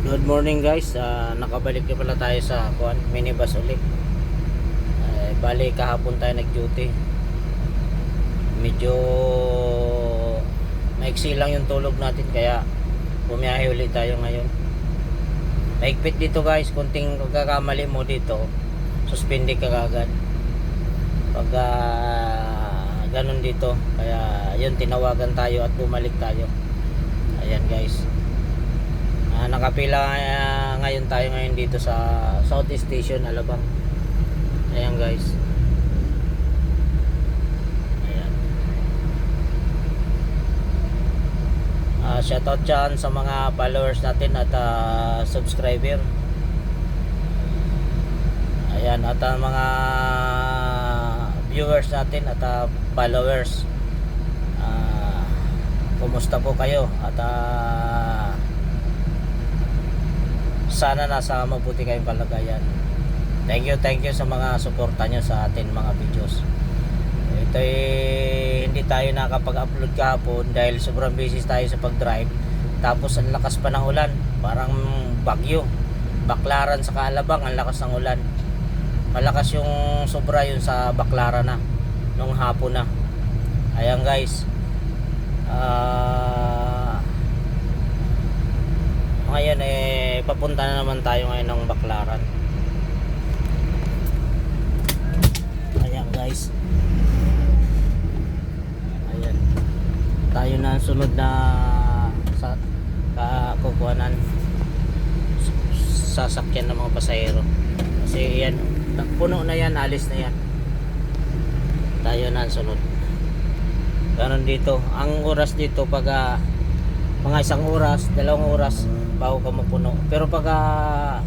Good morning guys, Ah, nakabalik na pala tayo sa kuan, minibus ulit. Eh, bali kahapon tayo nag-duty. Medyo maiksi lang yung tulog natin kaya bumiyahe ulit tayo ngayon. Maigpit dito guys, kunting pagkakamali mo dito, suspende ka agad. Pag ah, ganun dito, kaya yun tinawagan tayo at bumalik tayo. Ayan guys. Ah, nakapila ah, ngayon tayo ngayon dito sa Southeast Station, Alabang. Ayan guys. Ayan. Ah, shoutout dyan sa mga followers natin at ah, subscriber. Ayan, at ang mga viewers natin at ah, followers. Ah, kumusta po kayo? At ah, sana nasa mabuti kayong kalagayan. Thank you, thank you sa mga suporta nyo sa atin mga videos. Ito eh, hindi tayo nakapag-upload kahapon dahil sobrang busy tayo sa pag-drive. Tapos ang lakas pa ng ulan, parang bagyo. Baklaran sa Kaalabang, ang lakas ng ulan. Malakas yung sobra yun sa Baklaran na nung hapon na. Ayan guys. Ah ngayon eh papunta na naman tayo ngayon ng Baklaran. Ayan guys. Ayan. Tayo na sunod na sa kakukuhanan sasakyan ng mga pasahero. Kasi yan, puno na yan, alis na yan. Tayo na sunod. Ganon dito. Ang oras dito pag ah, mga isang oras, dalawang oras bago ka mapuno. Pero pag ah,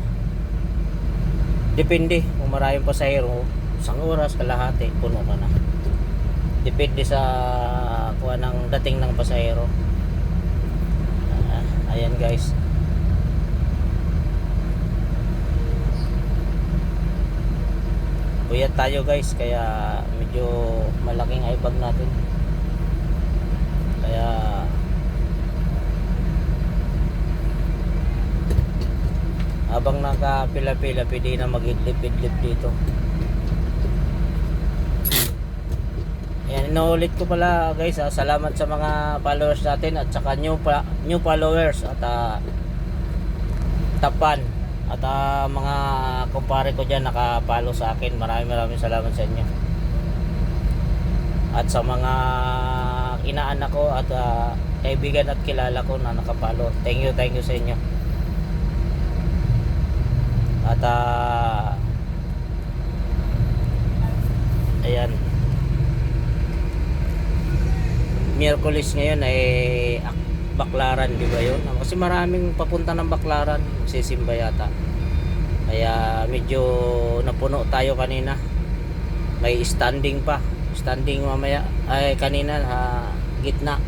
depende kung maraming pasahero, isang oras, kalahati, puno ka na. Depende sa kuha ng dating ng pasahero. Ah, ayan guys. Puyat tayo guys, kaya medyo malaking ibag natin. Kaya habang nakapila-pila pwede na mag-idlip-idlip dito. Ayan, inuulit ko pala guys ah, salamat sa mga followers natin at saka new, new followers at ah, tapan at ah, mga kumpare ko dyan nakapalo sa akin. Maraming maraming salamat sa inyo. At sa mga inaanak ko at ah, kaibigan at kilala ko na nakapalo thank you thank you sa inyo at ah ayan. Miyerkules ngayon ay ak- Baklaran, di ba yun? Kasi maraming papunta ng Baklaran, sisimba yata. Kaya medyo napuno tayo kanina. May standing pa. Standing mamaya. Ay, kanina, ha, gitna.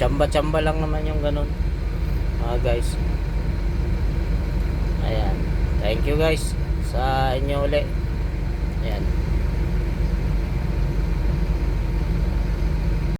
Tsamba-tsamba lang naman yung ganun. Mga guys. Ayan. Thank you guys sa inyo uli. Ayan.